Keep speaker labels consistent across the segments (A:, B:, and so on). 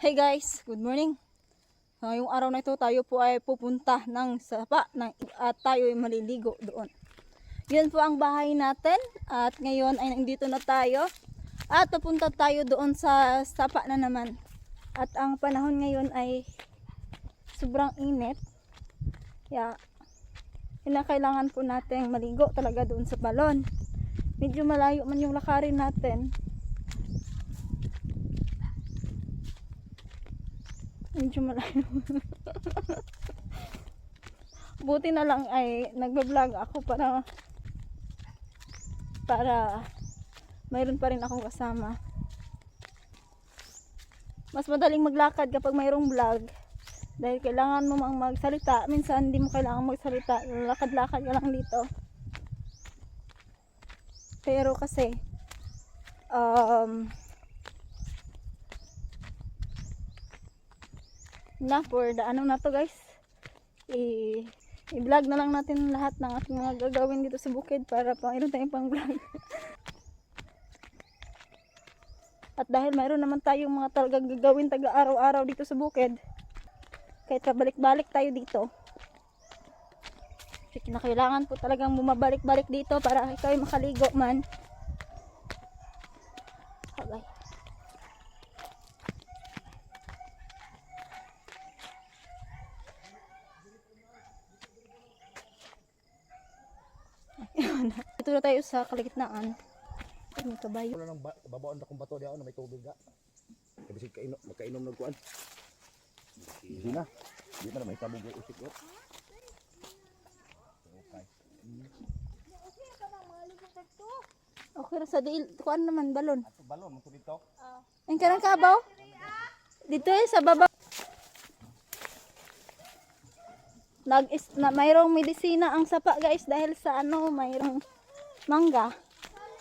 A: Hey guys, good morning. Ngayong araw na ito tayo po ay pupunta ng sapa ng, at tayo ay maliligo doon. Yun po ang bahay natin at ngayon ay nandito na tayo at pupunta tayo doon sa sapa na naman. At ang panahon ngayon ay sobrang init. Kaya kailangan po natin maligo talaga doon sa balon. Medyo malayo man yung lakarin natin. Medyo malayo. Buti na lang ay nagbablog ako para para mayroon pa rin akong kasama. Mas madaling maglakad kapag mayroong vlog. Dahil kailangan mo mang magsalita. Minsan hindi mo kailangan magsalita. Lakad-lakad ka lang dito. Pero kasi um, na for the ano na to guys. I i-vlog na lang natin lahat ng ating mga gagawin dito sa bukid para pa mayroon tayong pang vlog at dahil mayroon naman tayong mga talagang gagawin taga araw-araw dito sa bukid kahit pabalik-balik tayo dito na kailangan po talagang bumabalik-balik dito para ay makaligo man okay. Ito na tayo sa kaligitnaan. Ay, May kabayo.
B: Wala nang ba- babawaan akong bato diya na may tubig ga. Kasi kainom, magkainom ng kuan. Hindi na. Hindi na may tabog usik ko. Okay.
A: Na sa diil. Kuan naman, balon.
B: Ato balon mo to dito.
A: Ang karang kabaw? Dito eh, sa baba. Nag is, na, mayroong medisina ang sapa guys dahil sa ano, mayroong mangga.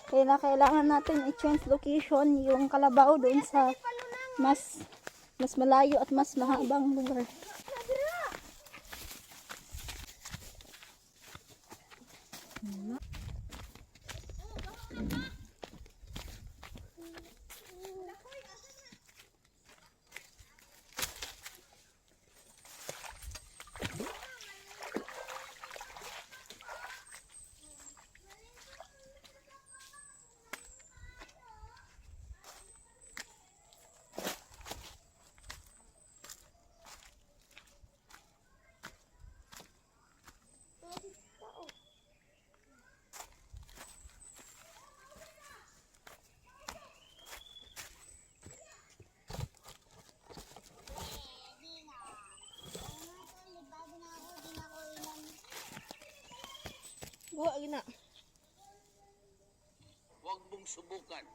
A: Kaya na kailangan natin i-change location yung kalabaw doon sa mas mas malayo at mas mahabang lugar. Mm-hmm. Buwa gina.
C: Huwag mong subukan.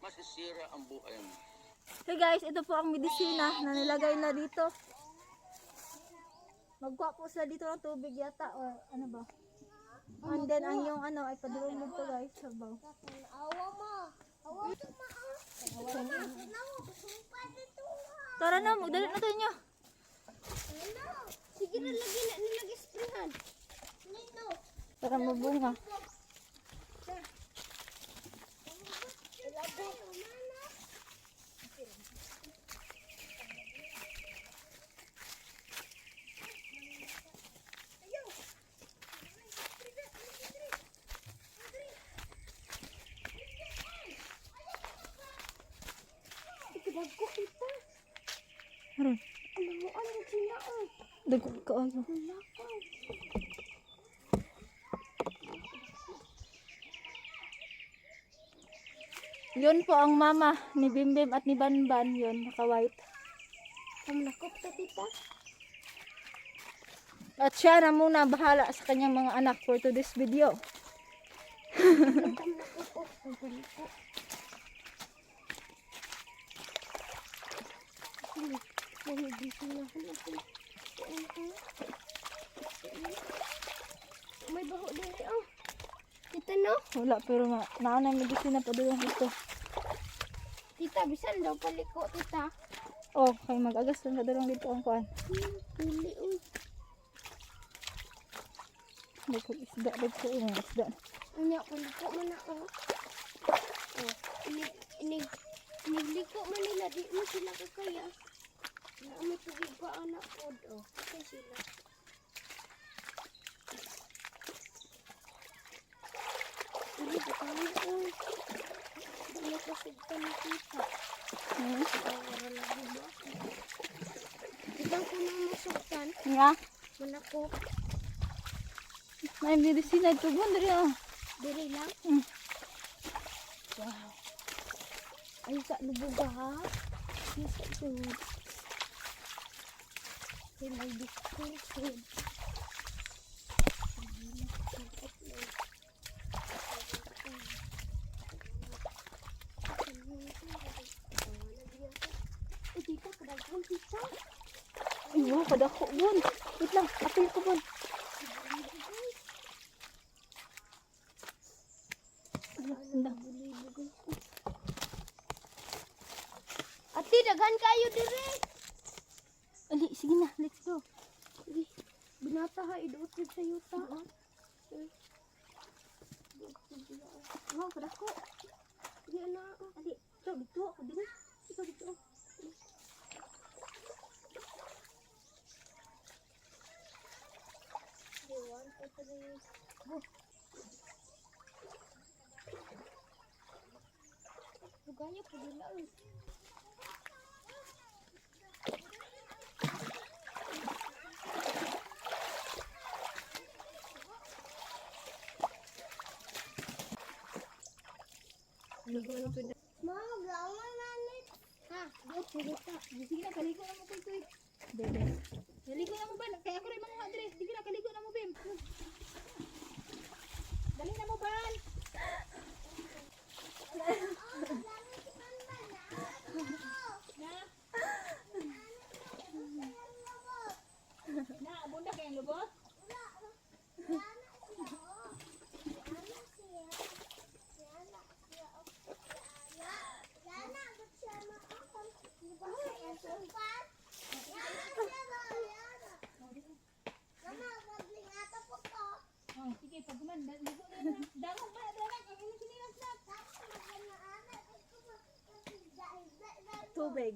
C: Masisira ang buhay mo.
A: Hey guys, ito po ang medisina na nilagay na dito. Magkuha po sila dito ng tubig yata or ano ba? And then ang yung ano ay padulong to guys, sabaw.
D: Awa mo. Awa mo.
A: Tara na, magdalit na tayo nyo.
D: Sige na lagi na nilagay sprayan.
A: Para mabunga.
D: Ikidagko kita.
A: Aron,
D: Alam mo, ano sila oh.
A: dago ka Yun po ang mama ni Bimbim at ni Banban, yun, naka-white.
D: Kamunakop ta tita.
A: At siya na muna bahala sa kanyang mga anak for today's video.
D: May baho din eh oh. Tita no?
A: Wala pero na naanay medicine na pa doon ito.
D: Tita, bisan daw paliko, tita.
A: Oh, kay mag-agas lang na dalawang dito ang kuan.
D: Hmm, pili oh. uy.
A: Dito isda, dito yung isda.
D: Unya, paliko man na oh. Oh, inig, inig, inigliko man nila, di mo sila kasi kami oh. Hindi ko sigta nakita.
A: Hmm?
D: Wala lagi ba? Diba ko nang masuktan?
A: Nga.
D: Manako.
A: May medicine ito bon diri ah.
D: Diri lang.
A: Mm.
D: Wow. Ay, sa lubuga ha? Yes, sa food. Ay, may disco food. Eh, tita, kadaghan pizza.
A: Ay, wow, kadako bon. Wait lang, apil ko anda.
D: Ate, daghan kayo dire.
A: Ali, sige na, let's go.
D: Sige, binata ha, iduot sa yuta.
A: Wow, kadako.
D: Sige, ana.
A: Ali, ito, dito ako din. Ikaw dito.
D: Lugaya po nila. eh. Ma, gawa namin. Ha, go, pulo ka.
E: Sige na, kaligo na mo koy koy.
A: Bebe.
E: Kaligo na mo ba? Kaya ako rin mga adres. Sige na, kaligo na mo, Bim. Dali na mo, Ban. Na. Na, abunda kayang lubot? Oh, sige, pag kuman, da- ligo na yan. Damo ba, damo, ang inyong sinilas na.
A: Tubig.